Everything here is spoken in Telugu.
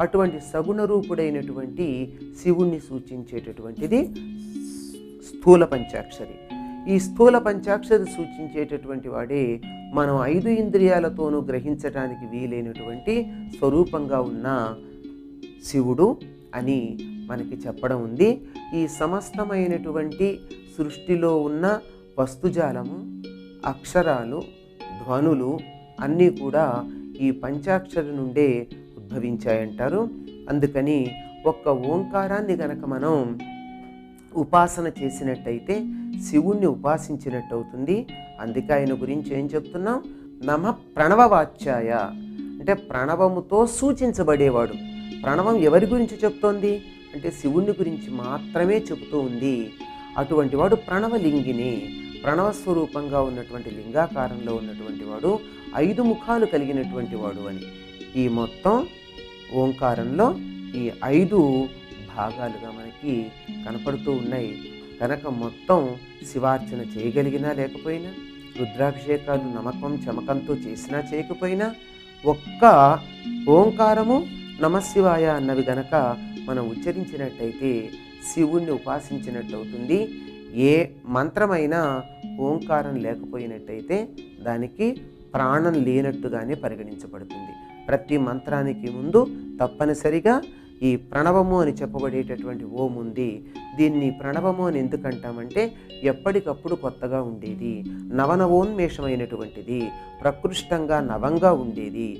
అటువంటి సగుణ రూపుడైనటువంటి శివుణ్ణి సూచించేటటువంటిది స్థూల పంచాక్షరి. ఈ స్థూల పంచాక్షరి సూచించేటటువంటి వాడే మనం ఐదు ఇంద్రియాలతోనూ గ్రహించటానికి వీలైనటువంటి స్వరూపంగా ఉన్న శివుడు అని మనకి చెప్పడం ఉంది. ఈ సమస్తమైనటువంటి సృష్టిలో ఉన్న వస్తుజాలము అక్షరాలు ధ్వనులు అన్నీ కూడా ఈ పంచాక్షరి నుండే ఉద్భవించాయంటారు. అందుకని ఒక్క ఓంకారాన్ని గనక మనం ఉపాసన చేసినట్టయితే శివుణ్ణి ఉపాసించినట్టు అవుతుంది అందుకే ఆయన గురించి ఏం చెప్తున్నాం? నమ ప్రణవవాచ్యాయ. అంటే ప్రణవముతో సూచించబడేవాడు. ప్రణవం ఎవరి గురించి చెప్తోంది? అంటే శివుణ్ణి గురించి మాత్రమే చెబుతూ ఉంది. అటువంటి వాడు ప్రణవలింగిని. ప్రణవ స్వరూపంగా ఉన్నటువంటి లింగాకారంలో ఉన్నటువంటి వాడు ఐదు ముఖాలు కలిగినటువంటి వాడు అని. ఈ మొత్తం ఓంకారంలో ఈ ఐదు భాగాలుగా మనకి కనపడుతూ ఉన్నాయి. కనుక మొత్తం శివార్చన చేయగలిగినా లేకపోయినా రుద్రాభిషేకాలు నమ్మకం చమకంతో చేసినా చేయకపోయినా ఒక్క ఓంకారము నమశివాయ అన్నవి గనక మనం ఉచ్చరించినట్టయితే శివుణ్ణి ఉపాసించినట్టు అవుతుంది. ఏ మంత్రమైనా ఓంకారం లేకపోయినట్టయితే దానికి ప్రాణం లేనట్టుగానే పరిగణించబడుతుంది. ప్రతి మంత్రానికి ముందు తప్పనిసరిగా ఈ ప్రణవము అని చెప్పబడేటటువంటి ఓం ఉంది. దీన్ని ప్రణవము అని ఎందుకంటామంటే ఎప్పటికప్పుడు కొత్తగా ఉండేది. నవనవోన్మేషమైనటువంటిది. ప్రకృష్టంగా నవంగా ఉండేది.